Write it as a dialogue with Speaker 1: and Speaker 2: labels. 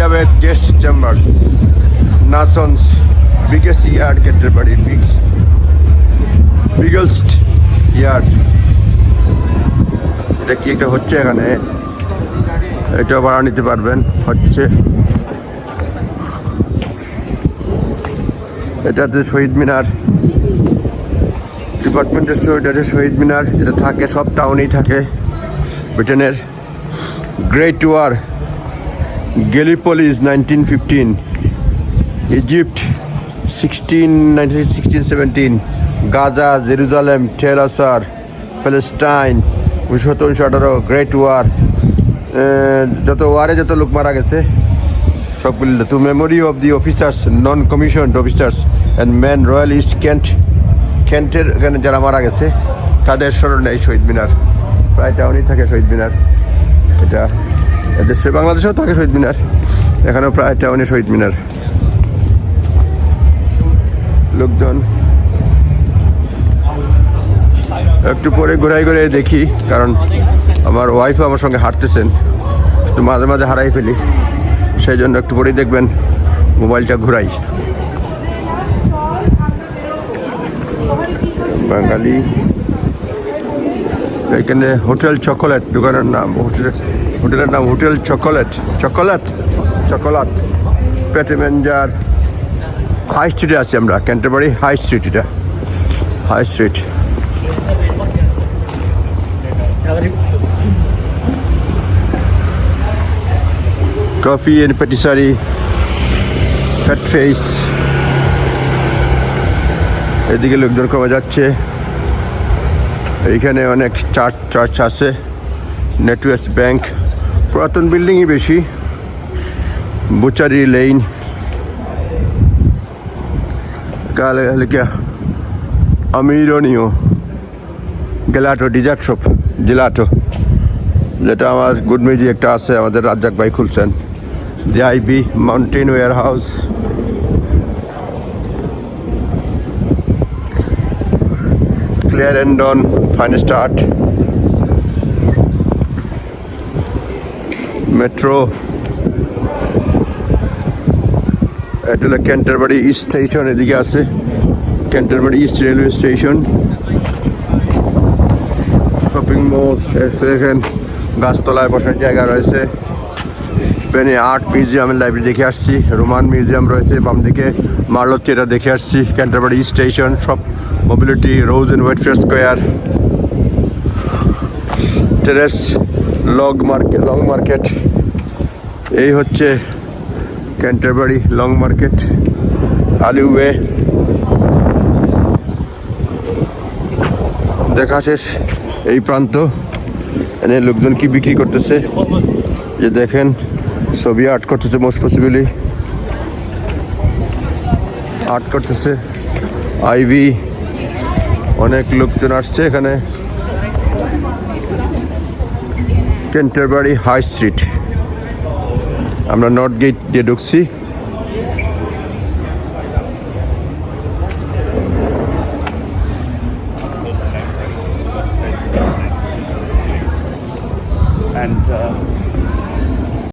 Speaker 1: Elizabeth Guest Chambers, Narson's biggest yard Canterbury, big, biggest yard. এটা কি একটা হচ্ছে এখানে? এটা ভাড়া নিতে পারবেন হচ্ছে। এটা হচ্ছে শহীদ মিনার। ডিপার্টমেন্টের স্টোর এটা হচ্ছে শহীদ মিনার। যেটা থাকে সব টাউনেই থাকে। ব্রিটেনের great war Gallipoli nineteen fifteen Egypt sixteen nineteen sixteen seventeen Gaza Jerusalem টেলাসার Palestine উনিশশো উনিশশো আঠারো গ্রেট ওয়ার যত ওয়ারে যত লোক মারা গেছে, সবগুলো to memory of the officers non commissioned officers and man royal East Kent কেন্টের এখানে যারা মারা গেছে, তাদের স্মরণে এই শহীদ মিনার। প্রায় টাউনই থাকে শহীদ মিনার। এটা দেশে বাংলাদেশেও থাকে শহীদ মিনার। এখানেও প্রায় টাউনে শহীদ মিনার। লোকজন একটু পরে ঘোরাই ঘুরে দেখি, কারণ আমার ওয়াইফও আমার সঙ্গে হাঁটতেছেন। একটু মাঝে মাঝে হারাই ফেলি। সেই জন্য একটু পরেই দেখবেন মোবাইলটা ঘুরাই। বাঙালি এখানে হোটেল চকোলেট, দোকানের নাম, হোটেল হোটেলের নাম হোটেল চকোলেট চকোলেট চকোলেট, পেটে ম্যানজার হাই স্ট্রিটে আছি আমরা ক্যান্টারবারি হাই স্ট্রিট এটা। High street. Coffee and patisserie, fat face. এদিকে লোকজন কমে যাচ্ছে। এইখানে অনেক চার্চ চার্চ আছে নেটওয়েস্ট ব্যাংক। পুরাতন বিল্ডিংই বেশি, বুচারি লেইন। আমিরনীয় গেলাটো ডিজার্ট শপ জেলাটো, যেটা আমার গুড মিউজি একটা আছে, আমাদের রাজ্জাক ভাই খুলছেন। The IB mountain war house clear and don finest art metro এটা হলো ক্যান্টারবাড়ি ইস্ট স্টেশন এদিকে আছে। Canterbury east railway station shopping mall দেখেন গাছতলায় বসার জায়গা রয়েছে। পেনে আর্ট মিউজিয়ামের লাইব্রেরি দেখে আসছি। রোমান মিউজিয়াম রয়েছে বাম দিকে। মার্লত থিয়েটার দেখে আসছি। ক্যান্টারবাড়ি স্টেশন সব mobility rose and Whitefriars square terrace log market long market এই হচ্ছে ক্যান্টারবাড়ি লং মার্কেট আলিউয়ে দেখা শেষ এই প্রান্ত। এনে লোকজন কি বিক্রি করতেছে? যে দেখেন। ছবি আর্ট করতেছে মোস্ট পসিবলি আর্ট করতেছে আইভি অনেক লোকজন আসছে এখানে। Canterbury high street. আমরা নর্থ গেট দিয়ে ঢুকছি।